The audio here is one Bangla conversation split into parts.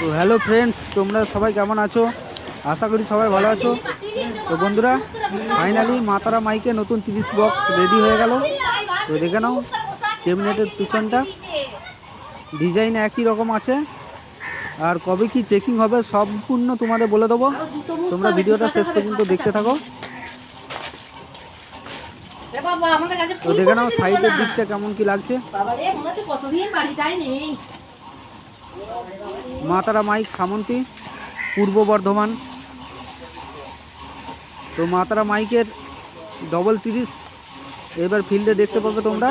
তো হ্যালো ফ্রেন্ডস তোমরা সবাই কেমন আছো? আশা করি সবাই ভালো আছো। তো বন্ধুরা ফাইনালি মাতারা মাইকে নতুন তিরিশ বক্স রেডি হয়ে গেল। তো দেখে নাও ক্যাবিনেটের পিছনটা। ডিজাইন একই রকম আছে। আর কবে কি চেকিং হবে সম্পূর্ণ তোমাদের বলে দেবো। তোমরা ভিডিওটা শেষ পর্যন্ত দেখতে থাকো। তো দেখে নাও সাইডের দিকটা কেমন কি লাগছে? মাতারা মাইক সামন্তী পূর্ব বর্ধমান। তো মাতারা মাইকের ডবল তিরিশ এবার ফিল্ডে দেখতে পাবে তোমরা।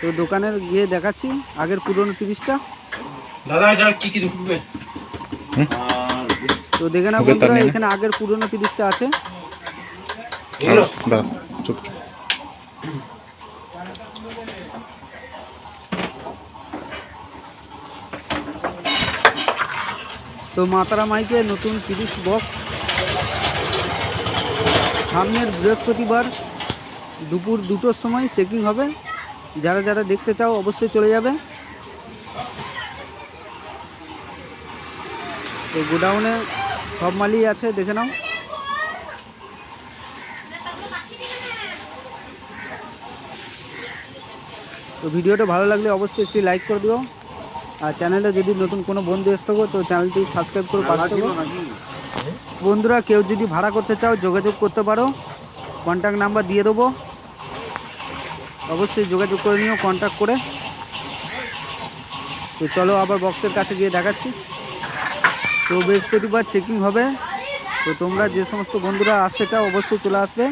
তো দোকানের গিয়ে দেখাচ্ছি আগের পুরনো তিরিশটা। দাদা এটা কি কি ঢুকবে? তো দেখে না বন্ধুরা এখানে আগের পুরনো তিরিশটা আছে। চুপ চুপ। তো মাতারা মাইকে নতুন তিরিশ বক্স। সামনের বৃহস্পতিবার দুপুর দুটোর সময় চেকিং হবে। যারা যারা দেখতে চাও অবশ্যই চলে যাবে। তো গোডাউনে সব মালই আছে, দেখে নাও। তো ভিডিওটা ভালো লাগলে অবশ্যই একটি লাইক করে দিও। আর চ্যানেলে যদি নতুন কোনো বন্ধু এসে থাকো তো চ্যানেলটি সাবস্ক্রাইব করে পাশে থাকো। বন্ধুরা কেউ যদি ভাড়া করতে চাও যোগাযোগ করতে পারো। কন্ট্যাক্ট নাম্বার দিয়ে দেবো। অবশ্যই যোগাযোগ করে নিও কন্ট্যাক্ট করে। তো চলো আবার বক্সের কাছে গিয়ে দেখাচ্ছি। তো বৃহস্পতিবার চেকিং হবে। তো তোমরা যে সমস্ত বন্ধুরা আসতে চাও অবশ্যই চলে আসবে।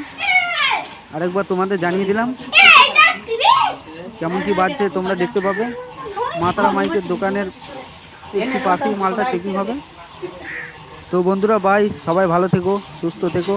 আরেকবার তোমাদের জানিয়ে দিলাম। কেমন কি বাজছে তোমরা দেখতে পাবে। মাতারা মাইকের দোকানের একটু পাশেই মালটা চেকিং হবে। তো বন্ধুরা বাই সবাই ভালো থেকো, সুস্থ থেকো।